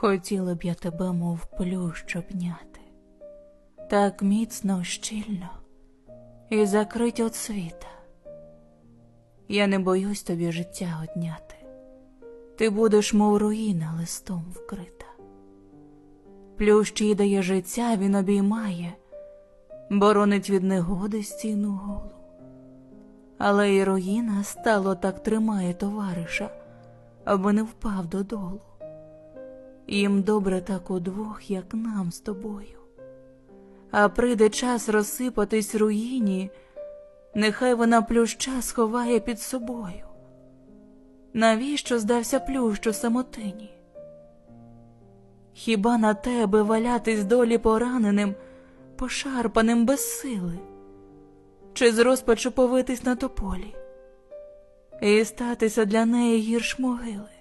Хотіла б я тебе, мов плющ обняти, так міцно, щільно і закрить от світа. Я не боюсь тобі життя одняти, ти будеш, мов руїна, листом вкрита. Плющ дає життя, він обіймає, боронить від негоди стіну голу. Але і руїна стало так тримає товариша, аби не впав додолу. Їм добре так удвох, як нам з тобою. А прийде час розсипатись руїні, нехай вона плюща сховає під собою. Навіщо здався плющ у самотині? Хіба на тебе валятись долі пораненим, пошарпаним без сили, чи з розпачу повитись на тополі і статися для неї гірш могили?